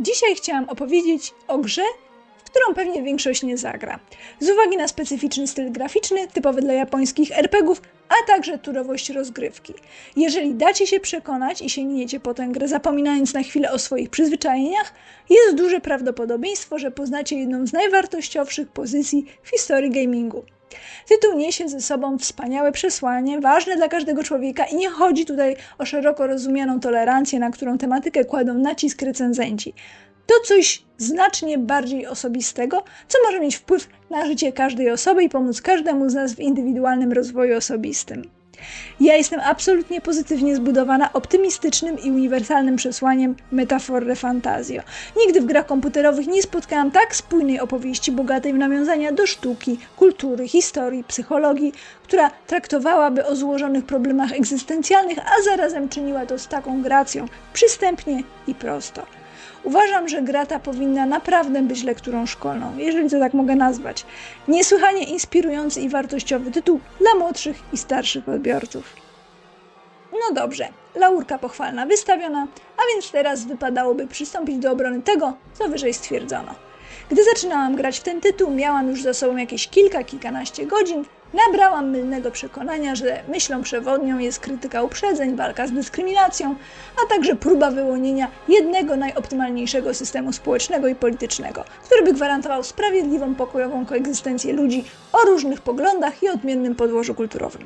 Dzisiaj chciałam opowiedzieć o grze, w którą pewnie większość nie zagra. Z uwagi na specyficzny styl graficzny, typowy dla japońskich RPGów, a także turowość rozgrywki. Jeżeli dacie się przekonać i sięgniecie po tę grę, zapominając na chwilę o swoich przyzwyczajeniach, jest duże prawdopodobieństwo, że poznacie jedną z najwartościowszych pozycji w historii gamingu. Tytuł niesie ze sobą wspaniałe przesłanie, ważne dla każdego człowieka i nie chodzi tutaj o szeroko rozumianą tolerancję, na którą tematykę kładą nacisk recenzenci. To coś znacznie bardziej osobistego, co może mieć wpływ na życie każdej osoby i pomóc każdemu z nas w indywidualnym rozwoju osobistym. Ja jestem absolutnie pozytywnie zbudowana optymistycznym i uniwersalnym przesłaniem Metaforre Fantazio. Nigdy w grach komputerowych nie spotkałam tak spójnej opowieści, bogatej w nawiązania do sztuki, kultury, historii, psychologii, która traktowałaby o złożonych problemach egzystencjalnych, a zarazem czyniła to z taką gracją, przystępnie i prosto. Uważam, że gra ta powinna naprawdę być lekturą szkolną, jeżeli to tak mogę nazwać. Niesłychanie inspirujący i wartościowy tytuł dla młodszych i starszych odbiorców. No dobrze, laurka pochwalna wystawiona, a więc teraz wypadałoby przystąpić do obrony tego, co wyżej stwierdzono. Gdy zaczynałam grać w ten tytuł, miałam już za sobą jakieś kilka, kilkanaście godzin. Nabrałam mylnego przekonania, że myślą przewodnią jest krytyka uprzedzeń, walka z dyskryminacją, a także próba wyłonienia jednego najoptymalniejszego systemu społecznego i politycznego, który by gwarantował sprawiedliwą, pokojową koegzystencję ludzi o różnych poglądach i odmiennym podłożu kulturowym.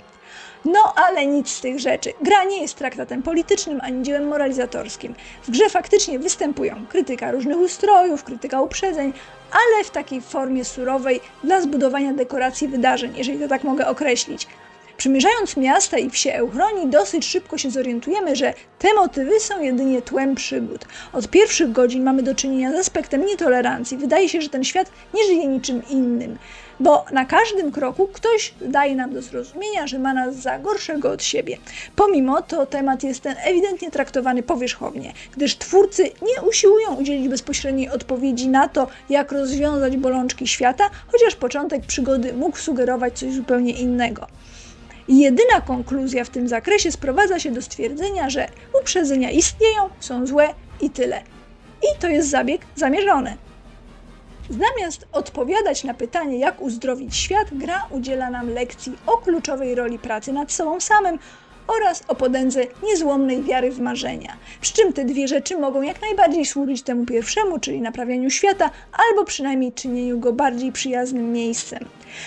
No ale nic z tych rzeczy. Gra nie jest traktatem politycznym ani dziełem moralizatorskim. W grze faktycznie występują krytyka różnych ustrojów, krytyka uprzedzeń, ale w takiej formie surowej dla zbudowania dekoracji wydarzeń, jeżeli to tak mogę określić. Przymierzając miasta i wsie Euchronii, dosyć szybko się zorientujemy, że te motywy są jedynie tłem przygód. Od pierwszych godzin mamy do czynienia z aspektem nietolerancji. Wydaje się, że ten świat nie żyje niczym innym, bo na każdym kroku ktoś daje nam do zrozumienia, że ma nas za gorszego od siebie. Pomimo to temat jest ten ewidentnie traktowany powierzchownie, gdyż twórcy nie usiłują udzielić bezpośredniej odpowiedzi na to, jak rozwiązać bolączki świata, chociaż początek przygody mógł sugerować coś zupełnie innego. I jedyna konkluzja w tym zakresie sprowadza się do stwierdzenia, że uprzedzenia istnieją, są złe i tyle. I to jest zabieg zamierzony. Zamiast odpowiadać na pytanie, jak uzdrowić świat, gra udziela nam lekcji o kluczowej roli pracy nad sobą samym oraz o podędze niezłomnej wiary w marzenia. Przy czym te dwie rzeczy mogą jak najbardziej służyć temu pierwszemu, czyli naprawianiu świata, albo przynajmniej czynieniu go bardziej przyjaznym miejscem.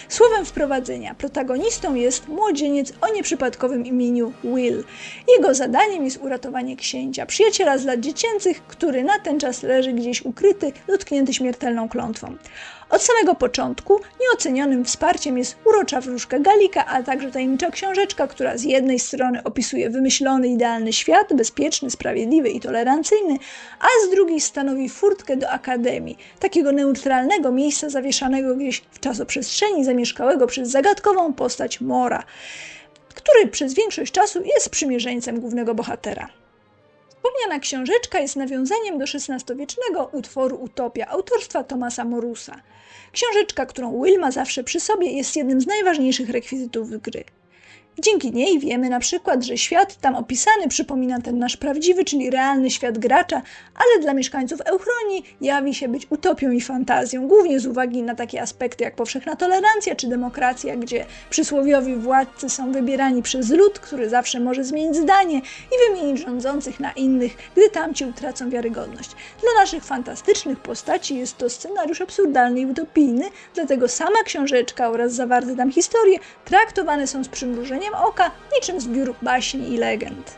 Słowem wprowadzenia, protagonistą jest młodzieniec o nieprzypadkowym imieniu Will. Jego zadaniem jest uratowanie księcia, przyjaciela z lat dziecięcych, który na ten czas leży gdzieś ukryty, dotknięty śmiertelną klątwą. Od samego początku nieocenionym wsparciem jest urocza wróżka Galika, a także tajemnicza książeczka, która z jednej strony opisuje wymyślony idealny świat, bezpieczny, sprawiedliwy i tolerancyjny, a z drugiej stanowi furtkę do akademii, takiego neutralnego miejsca zawieszanego gdzieś w czasoprzestrzeni, zamieszkałego przez zagadkową postać Mora, który przez większość czasu jest sprzymierzeńcem głównego bohatera. Wspomniana książeczka jest nawiązaniem do XVI-wiecznego utworu Utopia autorstwa Tomasa Morusa. Książeczka, którą Will ma zawsze przy sobie, jest jednym z najważniejszych rekwizytów gry. Dzięki niej wiemy na przykład, że świat tam opisany przypomina ten nasz prawdziwy, czyli realny świat gracza, ale dla mieszkańców Euchronii jawi się być utopią i fantazją, głównie z uwagi na takie aspekty jak powszechna tolerancja czy demokracja, gdzie przysłowiowi władcy są wybierani przez lud, który zawsze może zmienić zdanie i wymienić rządzących na innych, gdy tamci utracą wiarygodność. Dla naszych fantastycznych postaci jest to scenariusz absurdalny i utopijny, dlatego sama książeczka oraz zawarte tam historie traktowane są z przymrużeniem oka, niczym zbiór baśni i legend.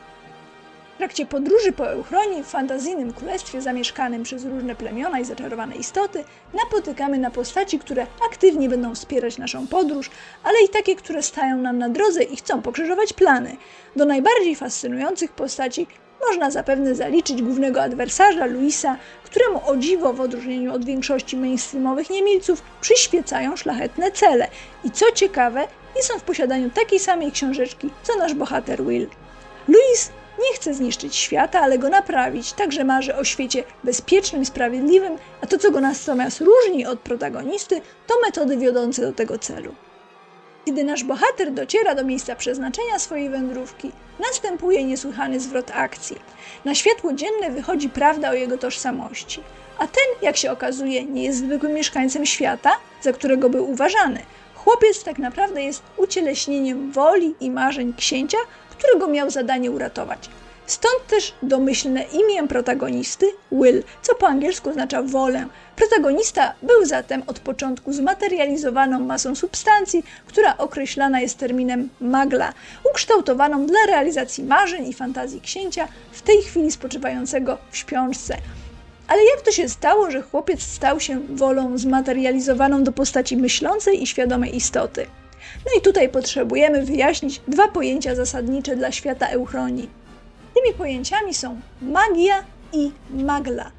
W trakcie podróży po Euchronii w fantazyjnym królestwie zamieszkanym przez różne plemiona i zaczarowane istoty napotykamy na postaci, które aktywnie będą wspierać naszą podróż, ale i takie, które stają nam na drodze i chcą pokrzyżować plany. Do najbardziej fascynujących postaci można zapewne zaliczyć głównego adwersarza Luisa, któremu o dziwo w odróżnieniu od większości mainstreamowych niemilców przyświecają szlachetne cele i co ciekawe, nie są w posiadaniu takiej samej książeczki, co nasz bohater Will. Louis nie chce zniszczyć świata, ale go naprawić, także marzy o świecie bezpiecznym, sprawiedliwym, a to, co go natomiast różni od protagonisty, to metody wiodące do tego celu. Gdy nasz bohater dociera do miejsca przeznaczenia swojej wędrówki, następuje niesłychany zwrot akcji. Na światło dzienne wychodzi prawda o jego tożsamości. A ten, jak się okazuje, nie jest zwykłym mieszkańcem świata, za którego był uważany. Chłopiec tak naprawdę jest ucieleśnieniem woli i marzeń księcia, którego miał zadanie uratować. Stąd też domyślne imię protagonisty Will, co po angielsku oznacza wolę. Protagonista był zatem od początku zmaterializowaną masą substancji, która określana jest terminem magla, ukształtowaną dla realizacji marzeń i fantazji księcia, w tej chwili spoczywającego w śpiączce. Ale jak to się stało, że chłopiec stał się wolą zmaterializowaną do postaci myślącej i świadomej istoty? No i tutaj potrzebujemy wyjaśnić dwa pojęcia zasadnicze dla świata Euchronii. Tymi pojęciami są magia i magla.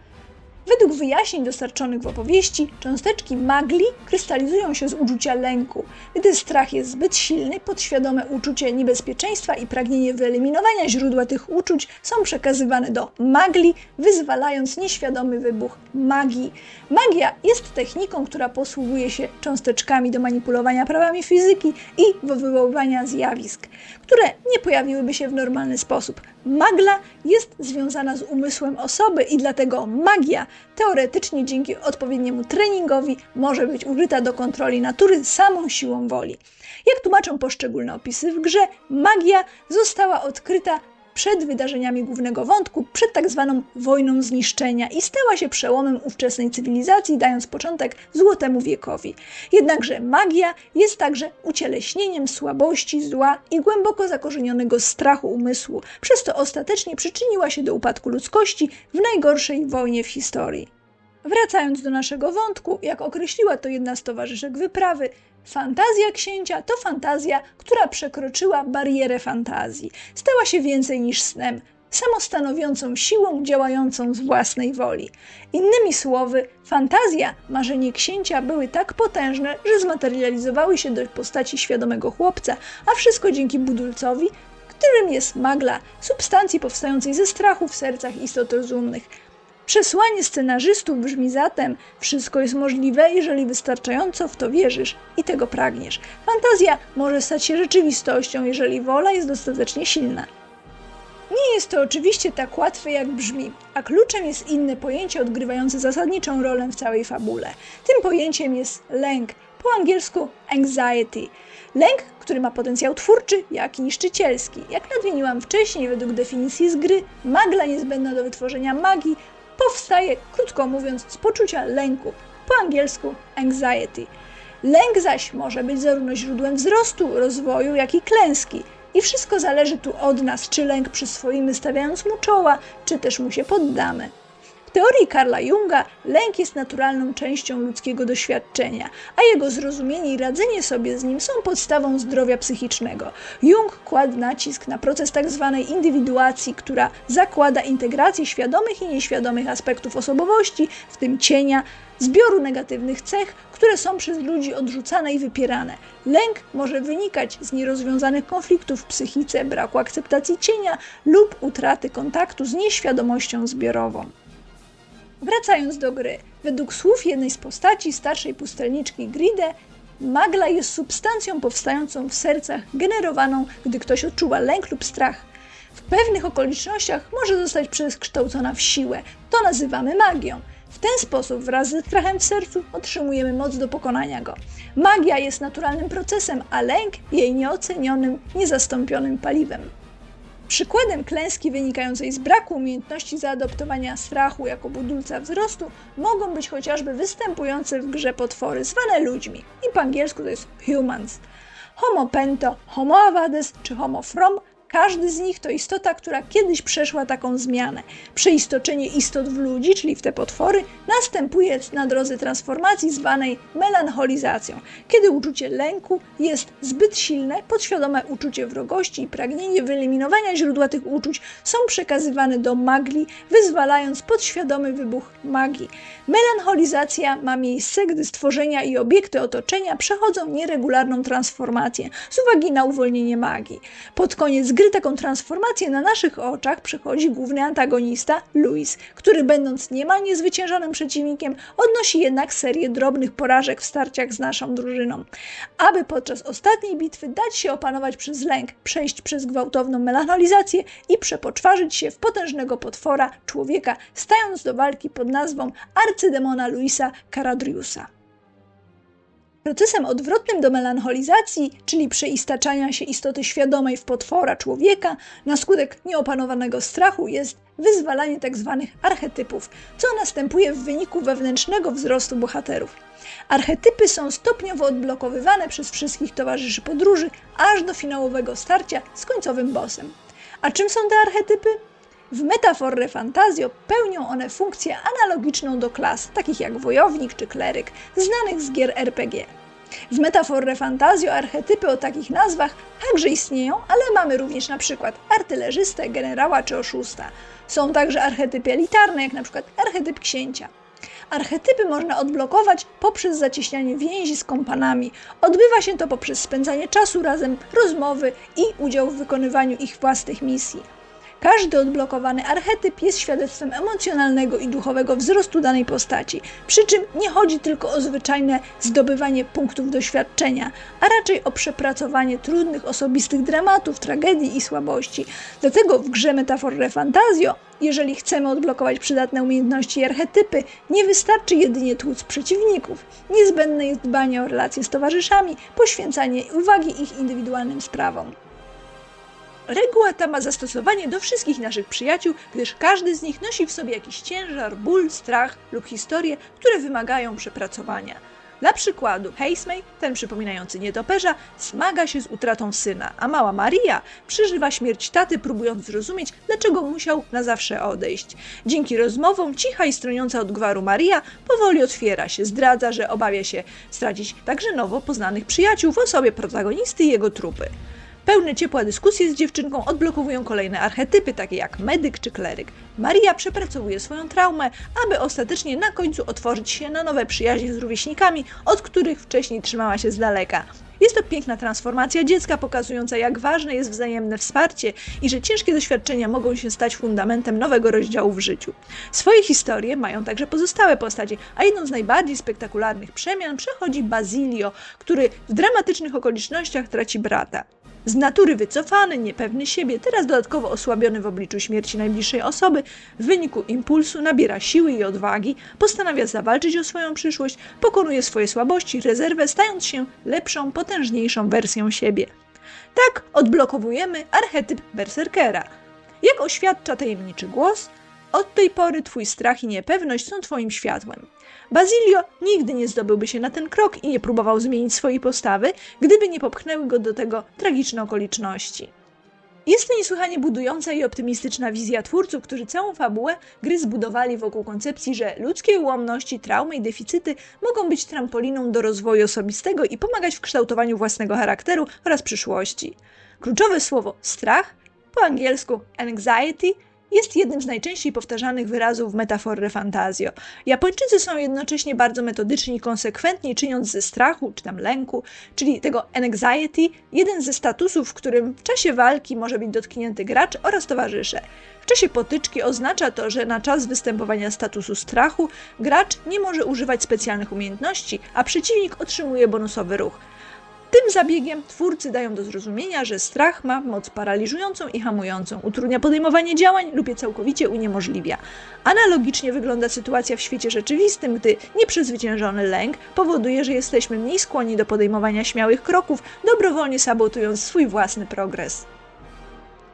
Według wyjaśnień dostarczonych w opowieści, cząsteczki magli krystalizują się z uczucia lęku. Gdy strach jest zbyt silny, podświadome uczucie niebezpieczeństwa i pragnienie wyeliminowania źródła tych uczuć są przekazywane do magli, wyzwalając nieświadomy wybuch magii. Magia jest techniką, która posługuje się cząsteczkami do manipulowania prawami fizyki i wywoływania zjawisk, które nie pojawiłyby się w normalny sposób. Magla jest związana z umysłem osoby i dlatego magia teoretycznie dzięki odpowiedniemu treningowi może być użyta do kontroli natury samą siłą woli. Jak tłumaczą poszczególne opisy w grze, magia została odkryta przed wydarzeniami głównego wątku, przed tak zwaną wojną zniszczenia i stała się przełomem ówczesnej cywilizacji, dając początek Złotemu wiekowi. Jednakże magia jest także ucieleśnieniem słabości, zła i głęboko zakorzenionego strachu umysłu, przez to ostatecznie przyczyniła się do upadku ludzkości w najgorszej wojnie w historii. Wracając do naszego wątku, jak określiła to jedna z towarzyszek wyprawy, fantazja księcia to fantazja, która przekroczyła barierę fantazji, stała się więcej niż snem, samostanowiącą siłą działającą z własnej woli. Innymi słowy, fantazja, marzenie księcia były tak potężne, że zmaterializowały się do postaci świadomego chłopca, a wszystko dzięki budulcowi, którym jest magla, substancji powstającej ze strachu w sercach istot rozumnych. Przesłanie scenarzystów brzmi zatem: wszystko jest możliwe, jeżeli wystarczająco w to wierzysz i tego pragniesz. Fantazja może stać się rzeczywistością, jeżeli wola jest dostatecznie silna. Nie jest to oczywiście tak łatwe, jak brzmi, a kluczem jest inne pojęcie odgrywające zasadniczą rolę w całej fabule. Tym pojęciem jest lęk, po angielsku anxiety. Lęk, który ma potencjał twórczy, jak i niszczycielski. Jak nadmieniłam wcześniej, według definicji z gry, magla niezbędna do wytworzenia magii powstaje, krótko mówiąc, z poczucia lęku, po angielsku anxiety. Lęk zaś może być zarówno źródłem wzrostu, rozwoju, jak i klęski. I wszystko zależy tu od nas, czy lęk przyswoimy stawiając mu czoła, czy też mu się poddamy. W teorii Karla Junga lęk jest naturalną częścią ludzkiego doświadczenia, a jego zrozumienie i radzenie sobie z nim są podstawą zdrowia psychicznego. Jung kładł nacisk na proces tzw. Tak indywiduacji, która zakłada integrację świadomych i nieświadomych aspektów osobowości, w tym cienia, zbioru negatywnych cech, które są przez ludzi odrzucane i wypierane. Lęk może wynikać z nierozwiązanych konfliktów w psychice, braku akceptacji cienia lub utraty kontaktu z nieświadomością zbiorową. Wracając do gry, według słów jednej z postaci starszej pustelniczki Gride, magla jest substancją powstającą w sercach, generowaną, gdy ktoś odczuwa lęk lub strach. W pewnych okolicznościach może zostać przekształcona w siłę. To nazywamy magią. W ten sposób wraz ze strachem w sercu otrzymujemy moc do pokonania go. Magia jest naturalnym procesem, a lęk jej nieocenionym, niezastąpionym paliwem. Przykładem klęski wynikającej z braku umiejętności zaadoptowania strachu jako budulca wzrostu mogą być chociażby występujące w grze potwory zwane ludźmi. I po angielsku to jest humans. Homo pento, homo avades czy homo from każdy z nich to istota, która kiedyś przeszła taką zmianę. Przeistoczenie istot w ludzi, czyli w te potwory, następuje na drodze transformacji zwanej melancholizacją, kiedy uczucie lęku jest zbyt silne, podświadome uczucie wrogości i pragnienie wyeliminowania źródła tych uczuć są przekazywane do magli, wyzwalając podświadomy wybuch magii. Melancholizacja ma miejsce, gdy stworzenia i obiekty otoczenia przechodzą nieregularną transformację z uwagi na uwolnienie magii. Pod koniec gry taką transformację na naszych oczach przechodzi główny antagonista Louis, który będąc niemal niezwyciężonym przeciwnikiem, odnosi jednak serię drobnych porażek w starciach z naszą drużyną. Aby podczas ostatniej bitwy dać się opanować przez lęk, przejść przez gwałtowną melancholizację i przepoczwarzyć się w potężnego potwora, człowieka, stając do walki pod nazwą arcydemona Luisa Caradriusa. Procesem odwrotnym do melancholizacji, czyli przeistaczania się istoty świadomej w potwora człowieka, na skutek nieopanowanego strachu jest wyzwalanie tzw. archetypów, co następuje w wyniku wewnętrznego wzrostu bohaterów. Archetypy są stopniowo odblokowywane przez wszystkich towarzyszy podróży, aż do finałowego starcia z końcowym bossem. A czym są te archetypy? W metaforze fantazjo pełnią one funkcję analogiczną do klas, takich jak wojownik czy kleryk, znanych z gier RPG. W metaforze fantazjo archetypy o takich nazwach także istnieją, ale mamy również na przykład artylerzystę, generała czy oszusta. Są także archetypy elitarne, jak na przykład archetyp księcia. Archetypy można odblokować poprzez zacieśnianie więzi z kompanami. Odbywa się to poprzez spędzanie czasu razem, rozmowy i udział w wykonywaniu ich własnych misji. Każdy odblokowany archetyp jest świadectwem emocjonalnego i duchowego wzrostu danej postaci, przy czym nie chodzi tylko o zwyczajne zdobywanie punktów doświadczenia, a raczej o przepracowanie trudnych osobistych dramatów, tragedii i słabości. Dlatego w grze Metaforze Fantazjo, jeżeli chcemy odblokować przydatne umiejętności i archetypy, nie wystarczy jedynie tłuc przeciwników. Niezbędne jest dbanie o relacje z towarzyszami, poświęcanie uwagi ich indywidualnym sprawom. Reguła ta ma zastosowanie do wszystkich naszych przyjaciół, gdyż każdy z nich nosi w sobie jakiś ciężar, ból, strach lub historie, które wymagają przepracowania. Dla przykładu, Heismay, ten przypominający nietoperza, zmaga się z utratą syna, a mała Maria przeżywa śmierć taty, próbując zrozumieć, dlaczego musiał na zawsze odejść. Dzięki rozmowom cicha i stroniąca od gwaru Maria powoli otwiera się, zdradza, że obawia się stracić także nowo poznanych przyjaciół w osobie protagonisty i jego trupy. Pełne ciepła dyskusje z dziewczynką odblokowują kolejne archetypy, takie jak medyk czy kleryk. Maria przepracowuje swoją traumę, aby ostatecznie na końcu otworzyć się na nowe przyjaźnie z rówieśnikami, od których wcześniej trzymała się z daleka. Jest to piękna transformacja dziecka, pokazująca jak ważne jest wzajemne wsparcie i że ciężkie doświadczenia mogą się stać fundamentem nowego rozdziału w życiu. Swoje historie mają także pozostałe postacie, a jedną z najbardziej spektakularnych przemian przechodzi Basilio, który w dramatycznych okolicznościach traci brata. Z natury wycofany, niepewny siebie, teraz dodatkowo osłabiony w obliczu śmierci najbliższej osoby, w wyniku impulsu nabiera siły i odwagi, postanawia zawalczyć o swoją przyszłość, pokonuje swoje słabości, rezerwę, stając się lepszą, potężniejszą wersją siebie. Tak odblokowujemy archetyp berserkera. Jak oświadcza tajemniczy głos, od tej pory twój strach i niepewność są twoim światłem. Basilio nigdy nie zdobyłby się na ten krok i nie próbował zmienić swojej postawy, gdyby nie popchnęły go do tego tragiczne okoliczności. Jest to niesłychanie budująca i optymistyczna wizja twórców, którzy całą fabułę gry zbudowali wokół koncepcji, że ludzkie ułomności, traumy i deficyty mogą być trampoliną do rozwoju osobistego i pomagać w kształtowaniu własnego charakteru oraz przyszłości. Kluczowe słowo strach, po angielsku anxiety, jest jednym z najczęściej powtarzanych wyrazów w metaforze fantazjo. Japończycy są jednocześnie bardzo metodyczni i konsekwentni, czyniąc ze strachu czy tam lęku, czyli tego anxiety, jeden ze statusów, w którym w czasie walki może być dotknięty gracz oraz towarzysze. W czasie potyczki oznacza to, że na czas występowania statusu strachu gracz nie może używać specjalnych umiejętności, a przeciwnik otrzymuje bonusowy ruch. Tym zabiegiem twórcy dają do zrozumienia, że strach ma moc paraliżującą i hamującą, utrudnia podejmowanie działań lub je całkowicie uniemożliwia. Analogicznie wygląda sytuacja w świecie rzeczywistym, gdy nieprzezwyciężony lęk powoduje, że jesteśmy mniej skłonni do podejmowania śmiałych kroków, dobrowolnie sabotując swój własny progres.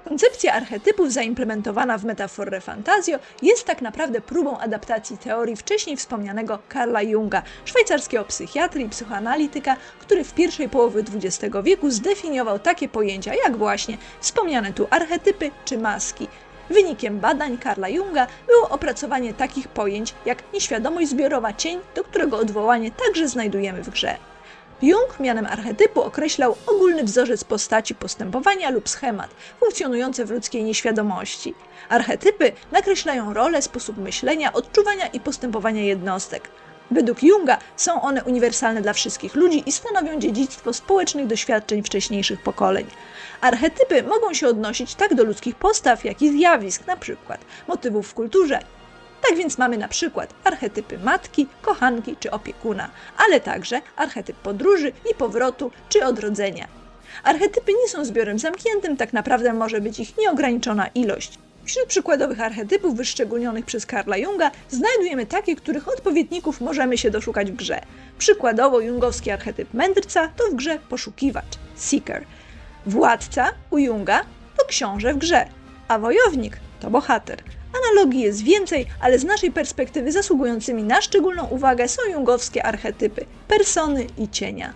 Koncepcja archetypów zaimplementowana w metaforze fantazjo jest tak naprawdę próbą adaptacji teorii wcześniej wspomnianego Karla Junga, szwajcarskiego psychiatry i psychoanalityka, który w pierwszej połowie XX wieku zdefiniował takie pojęcia jak właśnie wspomniane tu archetypy czy maski. Wynikiem badań Karla Junga było opracowanie takich pojęć jak nieświadomość zbiorowa cień, do którego odwołanie także znajdujemy w grze. Jung mianem archetypu określał ogólny wzorzec postaci postępowania lub schemat funkcjonujący w ludzkiej nieświadomości. Archetypy nakreślają rolę, sposób myślenia, odczuwania i postępowania jednostek. Według Junga są one uniwersalne dla wszystkich ludzi i stanowią dziedzictwo społecznych doświadczeń wcześniejszych pokoleń. Archetypy mogą się odnosić tak do ludzkich postaw, jak i zjawisk, przykład motywów w kulturze. Tak więc mamy na przykład archetypy matki, kochanki czy opiekuna, ale także archetyp podróży i powrotu czy odrodzenia. Archetypy nie są zbiorem zamkniętym, tak naprawdę może być ich nieograniczona ilość. Wśród przykładowych archetypów wyszczególnionych przez Karla Junga znajdujemy takie, których odpowiedników możemy się doszukać w grze. Przykładowo jungowski archetyp mędrca to w grze poszukiwacz, seeker. Władca u Junga to książę w grze, a wojownik to bohater. Analogii jest więcej, ale z naszej perspektywy zasługującymi na szczególną uwagę są jungowskie archetypy persony i cienia.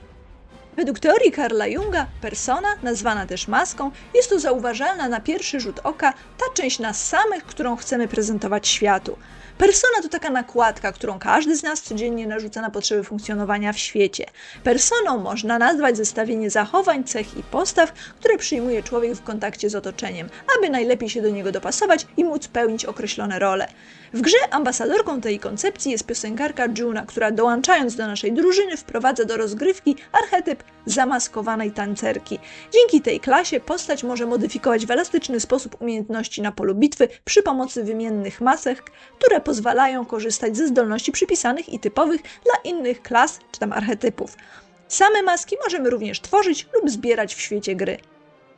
Według teorii Karla Junga, persona, nazwana też maską, jest to zauważalna na pierwszy rzut oka ta część nas samych, którą chcemy prezentować światu. Persona to taka nakładka, którą każdy z nas codziennie narzuca na potrzeby funkcjonowania w świecie. Personą można nazwać zestawienie zachowań, cech i postaw, które przyjmuje człowiek w kontakcie z otoczeniem, aby najlepiej się do niego dopasować i móc pełnić określone role. W grze ambasadorką tej koncepcji jest piosenkarka Juna, która dołączając do naszej drużyny wprowadza do rozgrywki archetyp zamaskowanej tancerki. Dzięki tej klasie postać może modyfikować w elastyczny sposób umiejętności na polu bitwy przy pomocy wymiennych masek, które pozwalają korzystać ze zdolności przypisanych i typowych dla innych klas czy tam archetypów. Same maski możemy również tworzyć lub zbierać w świecie gry.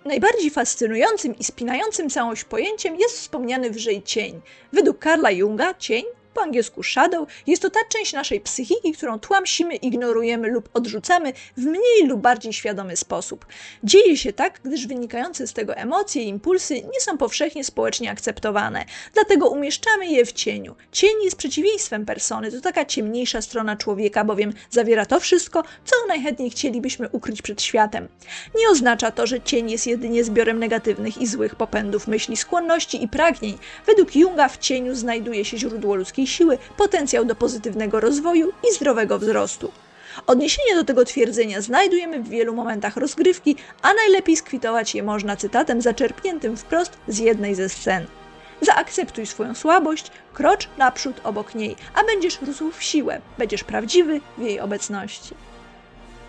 Najbardziej fascynującym i spinającym całość pojęciem jest wspomniany wyżej cień. Według Karla Junga cień po angielsku shadow, jest to ta część naszej psychiki, którą tłamsimy, ignorujemy lub odrzucamy w mniej lub bardziej świadomy sposób. Dzieje się tak, gdyż wynikające z tego emocje i impulsy nie są powszechnie społecznie akceptowane, dlatego umieszczamy je w cieniu. Cień jest przeciwieństwem persony, to taka ciemniejsza strona człowieka, bowiem zawiera to wszystko, co najchętniej chcielibyśmy ukryć przed światem. Nie oznacza to, że cień jest jedynie zbiorem negatywnych i złych popędów myśli, skłonności i pragnień. Według Junga w cieniu znajduje się źródło ludzkiej siły potencjał do pozytywnego rozwoju i zdrowego wzrostu. Odniesienie do tego twierdzenia znajdujemy w wielu momentach rozgrywki, a najlepiej skwitować je można cytatem zaczerpniętym wprost z jednej ze scen. Zaakceptuj swoją słabość, krocz naprzód obok niej, a będziesz rósł w siłę, będziesz prawdziwy w jej obecności.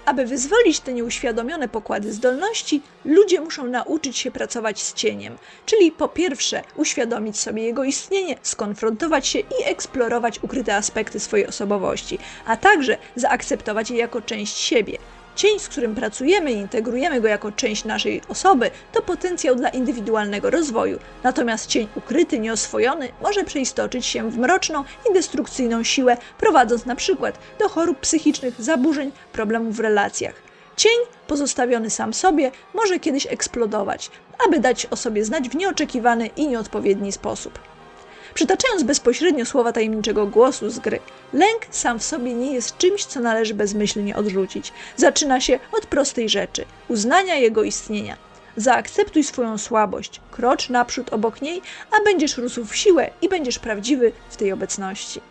Aby wyzwolić te nieuświadomione pokłady zdolności, ludzie muszą nauczyć się pracować z cieniem, czyli po pierwsze uświadomić sobie jego istnienie, skonfrontować się i eksplorować ukryte aspekty swojej osobowości, a także zaakceptować je jako część siebie. Cień, z którym pracujemy i integrujemy go jako część naszej osoby, to potencjał dla indywidualnego rozwoju. Natomiast cień ukryty, nieoswojony może przeistoczyć się w mroczną i destrukcyjną siłę, prowadząc na przykład do chorób psychicznych, zaburzeń, problemów w relacjach. Cień, pozostawiony sam sobie, może kiedyś eksplodować, aby dać o sobie znać w nieoczekiwany i nieodpowiedni sposób. Przytaczając bezpośrednio słowa tajemniczego głosu z gry, lęk sam w sobie nie jest czymś, co należy bezmyślnie odrzucić. Zaczyna się od prostej rzeczy uznania jego istnienia. Zaakceptuj swoją słabość, krocz naprzód obok niej, a będziesz rósł w siłę i będziesz prawdziwy w tej obecności.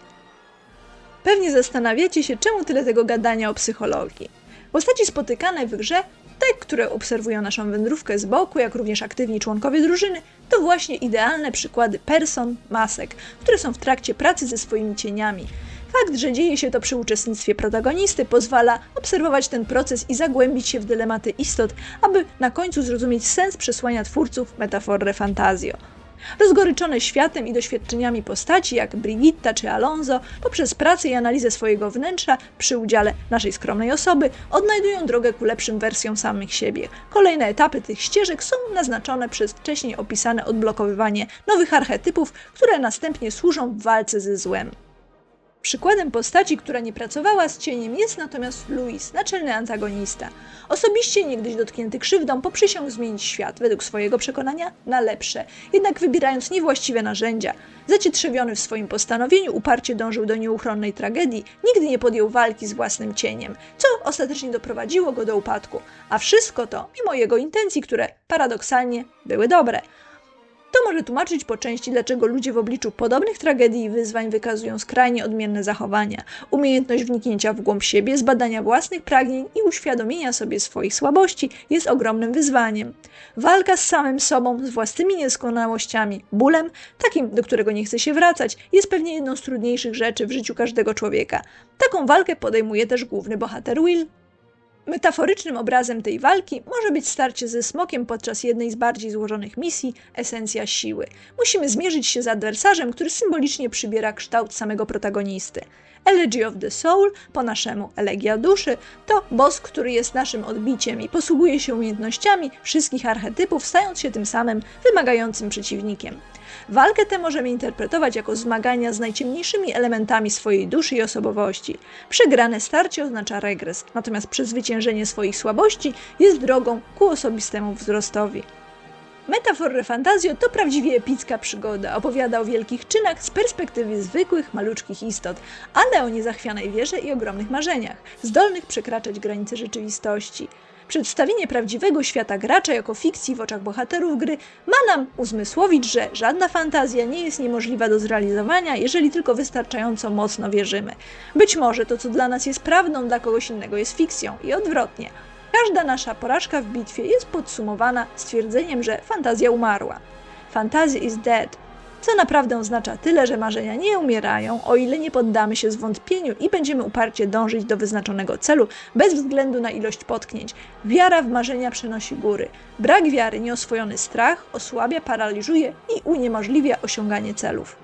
Pewnie zastanawiacie się, czemu tyle tego gadania o psychologii. Postaci spotykane w grze te, które obserwują naszą wędrówkę z boku, jak również aktywni członkowie drużyny, to właśnie idealne przykłady person, masek, które są w trakcie pracy ze swoimi cieniami. Fakt, że dzieje się to przy uczestnictwie protagonisty, pozwala obserwować ten proces i zagłębić się w dylematy istot, aby na końcu zrozumieć sens przesłania twórców metaforę fantazjo. Rozgoryczone światem i doświadczeniami postaci jak Brigitta czy Alonso, poprzez pracę i analizę swojego wnętrza przy udziale naszej skromnej osoby, odnajdują drogę ku lepszym wersjom samych siebie. Kolejne etapy tych ścieżek są naznaczone przez wcześniej opisane odblokowywanie nowych archetypów, które następnie służą w walce ze złem. Przykładem postaci, która nie pracowała z cieniem jest natomiast Louis, naczelny antagonista. Osobiście niegdyś dotknięty krzywdą poprzysiągł zmienić świat, według swojego przekonania, na lepsze, jednak wybierając niewłaściwe narzędzia. Zacietrzewiony w swoim postanowieniu uparcie dążył do nieuchronnej tragedii, nigdy nie podjął walki z własnym cieniem, co ostatecznie doprowadziło go do upadku. A wszystko to mimo jego intencji, które paradoksalnie były dobre. To może tłumaczyć po części, dlaczego ludzie w obliczu podobnych tragedii i wyzwań wykazują skrajnie odmienne zachowania. Umiejętność wniknięcia w głąb siebie, zbadania własnych pragnień i uświadomienia sobie swoich słabości jest ogromnym wyzwaniem. Walka z samym sobą, z własnymi niedoskonałościami, bólem, takim, do którego nie chce się wracać, jest pewnie jedną z trudniejszych rzeczy w życiu każdego człowieka. Taką walkę podejmuje też główny bohater Will. Metaforycznym obrazem tej walki może być starcie ze smokiem podczas jednej z bardziej złożonych misji Esencja Siły. Musimy zmierzyć się z adwersarzem, który symbolicznie przybiera kształt samego protagonisty. Elegy of the Soul, po naszemu Elegia Duszy, to boss, który jest naszym odbiciem i posługuje się umiejętnościami wszystkich archetypów, stając się tym samym wymagającym przeciwnikiem. Walkę tę możemy interpretować jako zmagania z najciemniejszymi elementami swojej duszy i osobowości. Przegrane starcie oznacza regres, natomiast przezwyciężenie swoich słabości jest drogą ku osobistemu wzrostowi. Metafor Fantazjo to prawdziwie epicka przygoda. Opowiada o wielkich czynach z perspektywy zwykłych, maluczkich istot, ale o niezachwianej wierze i ogromnych marzeniach, zdolnych przekraczać granice rzeczywistości. Przedstawienie prawdziwego świata gracza jako fikcji w oczach bohaterów gry ma nam uzmysłowić, że żadna fantazja nie jest niemożliwa do zrealizowania, jeżeli tylko wystarczająco mocno wierzymy. Być może to, co dla nas jest prawdą, dla kogoś innego jest fikcją i odwrotnie. Każda nasza porażka w bitwie jest podsumowana stwierdzeniem, że fantazja umarła. Fantasy is dead, co naprawdę oznacza tyle, że marzenia nie umierają, o ile nie poddamy się zwątpieniu i będziemy uparcie dążyć do wyznaczonego celu, bez względu na ilość potknięć. Wiara w marzenia przynosi góry. Brak wiary, nieoswojony strach osłabia, paraliżuje i uniemożliwia osiąganie celów.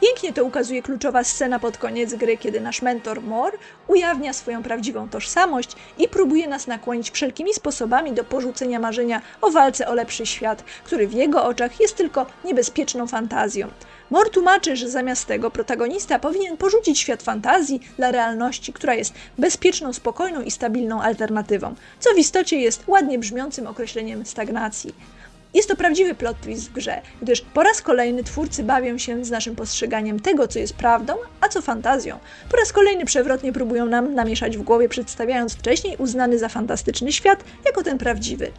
Pięknie to ukazuje kluczowa scena pod koniec gry, kiedy nasz mentor Mor ujawnia swoją prawdziwą tożsamość i próbuje nas nakłonić wszelkimi sposobami do porzucenia marzenia o walce o lepszy świat, który w jego oczach jest tylko niebezpieczną fantazją. Mor tłumaczy, że zamiast tego protagonista powinien porzucić świat fantazji dla realności, która jest bezpieczną, spokojną i stabilną alternatywą, co w istocie jest ładnie brzmiącym określeniem stagnacji. Jest to prawdziwy plot twist w grze, gdyż po raz kolejny twórcy bawią się z naszym postrzeganiem tego, co jest prawdą, a co fantazją. Po raz kolejny przewrotnie próbują nam namieszać w głowie, przedstawiając wcześniej uznany za fantastyczny świat jako ten prawdziwy.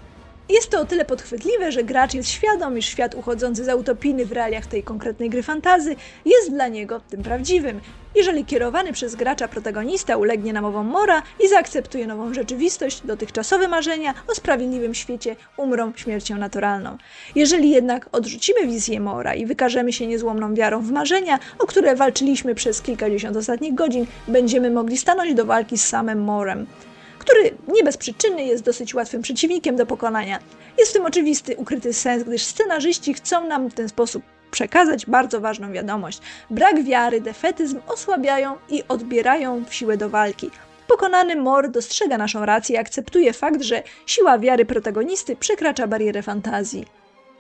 Jest to o tyle podchwytliwe, że gracz jest świadom, iż świat uchodzący za utopijny w realiach tej konkretnej gry fantazy jest dla niego tym prawdziwym. Jeżeli kierowany przez gracza protagonista ulegnie namowom Mora i zaakceptuje nową rzeczywistość, dotychczasowe marzenia o sprawiedliwym świecie umrą śmiercią naturalną. Jeżeli jednak odrzucimy wizję Mora i wykażemy się niezłomną wiarą w marzenia, o które walczyliśmy przez kilkadziesiąt ostatnich godzin, będziemy mogli stanąć do walki z samym Morem który nie bez przyczyny jest dosyć łatwym przeciwnikiem do pokonania. Jest w tym oczywisty, ukryty sens, gdyż scenarzyści chcą nam w ten sposób przekazać bardzo ważną wiadomość. Brak wiary, defetyzm osłabiają i odbierają siłę do walki. Pokonany Mor dostrzega naszą rację i akceptuje fakt, że siła wiary protagonisty przekracza barierę fantazji.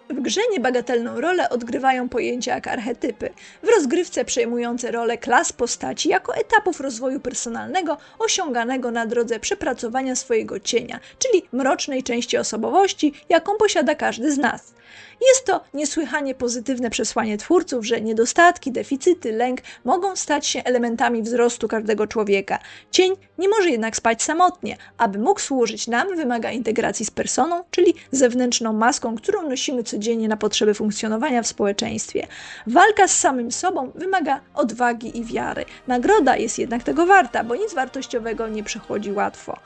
W grze niebagatelną rolę odgrywają pojęcia jak archetypy, w rozgrywce przejmujące rolę klas postaci jako etapów rozwoju personalnego osiąganego na drodze przepracowania swojego cienia, czyli mrocznej części osobowości, jaką posiada każdy z nas. Jest to niesłychanie pozytywne przesłanie twórców, że niedostatki, deficyty, lęk mogą stać się elementami wzrostu każdego człowieka. Cień nie może jednak spać samotnie. Aby mógł służyć nam, wymaga integracji z personą, czyli zewnętrzną maską, którą nosimy codziennie na potrzeby funkcjonowania w społeczeństwie. Walka z samym sobą wymaga odwagi i wiary. Nagroda jest jednak tego warta, bo nic wartościowego nie przychodzi łatwo.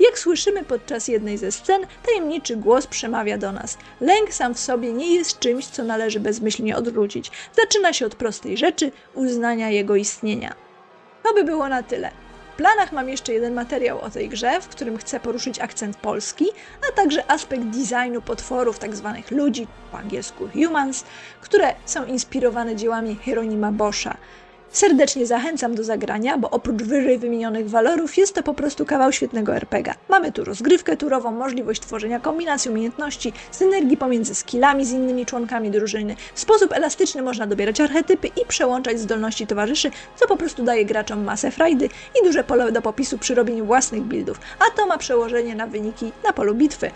Jak słyszymy podczas jednej ze scen, tajemniczy głos przemawia do nas. Lęk sam w sobie nie jest czymś, co należy bezmyślnie odwrócić. Zaczyna się od prostej rzeczy uznania jego istnienia. To by było na tyle. W planach mam jeszcze jeden materiał o tej grze, w którym chcę poruszyć akcent polski, a także aspekt designu potworów, tzw. Tak ludzi, po angielsku humans, które są inspirowane dziełami Hieronima Boscha. Serdecznie zachęcam do zagrania, bo oprócz wyżej wymienionych walorów jest to po prostu kawał świetnego RPGa. Mamy tu rozgrywkę turową, możliwość tworzenia kombinacji umiejętności, synergii pomiędzy skillami z innymi członkami drużyny. W sposób elastyczny można dobierać archetypy i przełączać zdolności towarzyszy, co po prostu daje graczom masę frajdy i duże pole do popisu przy robieniu własnych buildów, a to ma przełożenie na wyniki na polu bitwy.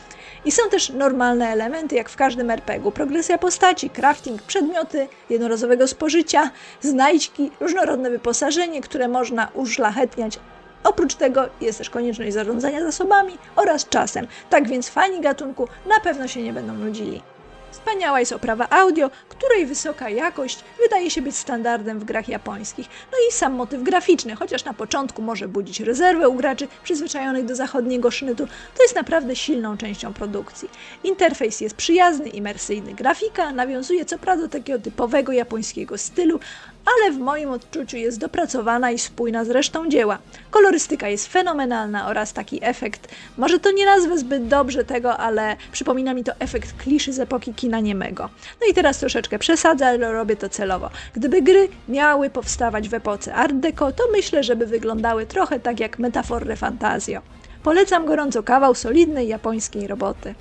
I są też normalne elementy, jak w każdym RPG-u. Progresja postaci, crafting, przedmioty jednorazowego spożycia, znajdźki, różnorodne wyposażenie, które można uszlachetniać. Oprócz tego jest też konieczność zarządzania zasobami oraz czasem, tak więc fani gatunku na pewno się nie będą nudzili. Wspaniała jest oprawa audio, której wysoka jakość wydaje się być standardem w grach japońskich. No i sam motyw graficzny, chociaż na początku może budzić rezerwę u graczy przyzwyczajonych do zachodniego sznytu, to jest naprawdę silną częścią produkcji. Interfejs jest przyjazny, imersyjny, grafika nawiązuje co prawda do takiego typowego japońskiego stylu, ale w moim odczuciu jest dopracowana i spójna z resztą dzieła. Kolorystyka jest fenomenalna oraz taki efekt, może to nie nazwę zbyt dobrze tego, ale przypomina mi to efekt kliszy z epoki kina niemego. No i teraz troszeczkę przesadzę, ale robię to celowo. Gdyby gry miały powstawać w epoce Art Deco, to myślę, żeby wyglądały trochę tak jak metafory Fantazjo. Polecam gorąco kawał solidnej japońskiej roboty.